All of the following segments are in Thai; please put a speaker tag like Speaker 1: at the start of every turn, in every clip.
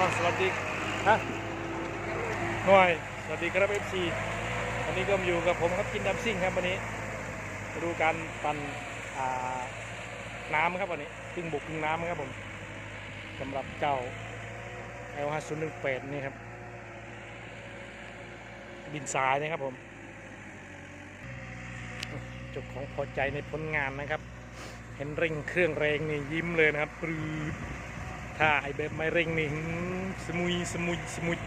Speaker 1: สวัสดีฮะหน่วยสวัสดีครับเอฟซีวันนี้ก็มาอยู่กับผมครับกินดัมซิ่งครับวันนี้ดูการปั่นน้ำครับวันนี้ครึ่งบกครึ่งน้ำครับผมสำหรับเจ้า L 5 0 1 8 นี่ครับดินทรายนะครับผมจุดของพอใจในผลงานนะครับ เห็นเร่งเครื่องแรงนี่ยิ้มเลยนะครับปรืด ถ้าไอแบบไม่เร่งนี่สมุยสมุยสมุย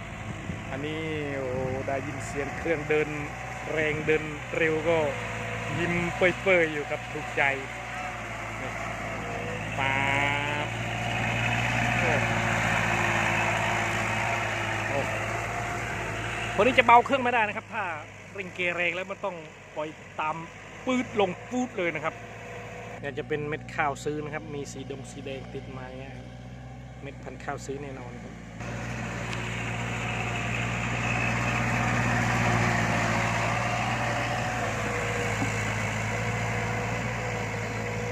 Speaker 1: อันนี้โอ้ได้ยินเสียงเครื่องเดินแรงเดินเร็วก็ยิ้มเปยๆอยู่ครับถูกใจป๊าบโอ้โอ้วันนี้จะเบาเครื่องไม่ได้นะครับ ถ้าเร่งเกเรแรงแล้วมันต้องปล่อยตามปืดลงปูดเลยนะครับเนี่ยจะเป็นเม็ดข้าวซื้อนะครับ มีสีดงสีแดงติดมาเนี่ยครับ เม็ดพันข้าวซื้อแน่นอนครับ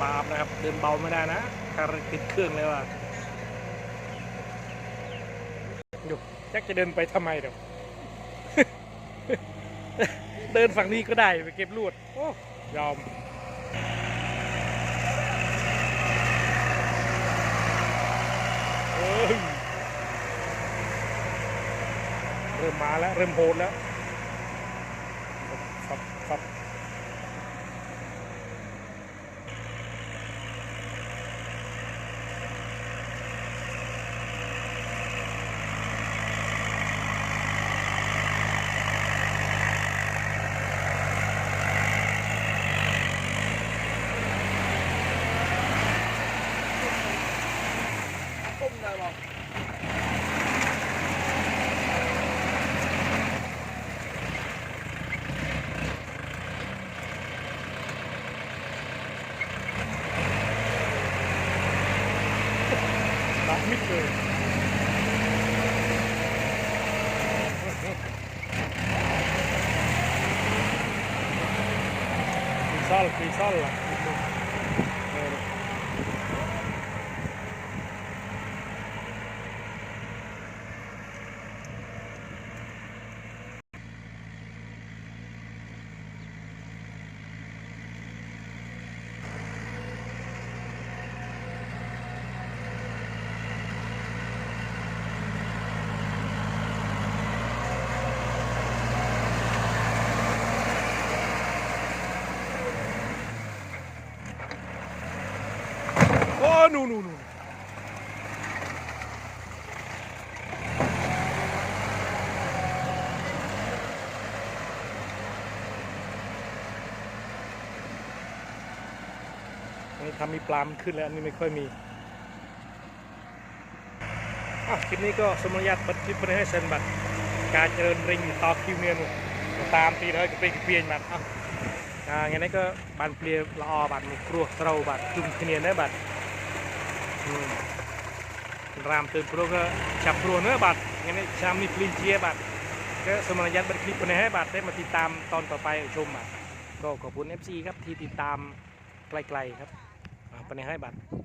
Speaker 1: ปาบนะครับ เดินเบาไม่ได้นะถ้าติดเครื่องเลยว่ะอยู่จักจะเดินไปทำไมเดี๋ยวเดินฝั่งนี้ก็ได้ไปเก็บลวด โอ้ ยอม เอ้ยเริ่มมาแล้ว เริ่มโหดแล้ว ดักมิดเลยปีซ่อลปีซ่อลล่ะเออ โอ้หนูหนูหนูอันนี้ทำมีปลามขึ้นแล้วอันนี้ไม่ค่อยมีอะคลิปนี้ก็สมรยาตบัตรคลิปไปให้เซ็นบัตรการเจริญริงต่อคิวเนียนตามตีเลยก็เป็นเปลี่ยนบัตรอะอ่างั้นก็บานเปลี่ยนละออบาดมีครัวเราบาดจุ่มขเนียนได้บาดอืม รามเตือนพรัวก็จับครัวเนื้อบาดงั้นชามนี่ปลินเชียบาดก็สมรยัตบัตรคลิปคนนี้ให้บาดได้มาติดตามตอนต่อไปชมบาดก็ขอบคุณ FC ครับที่ติดตามไกลๆครับอ่าปนให้บาด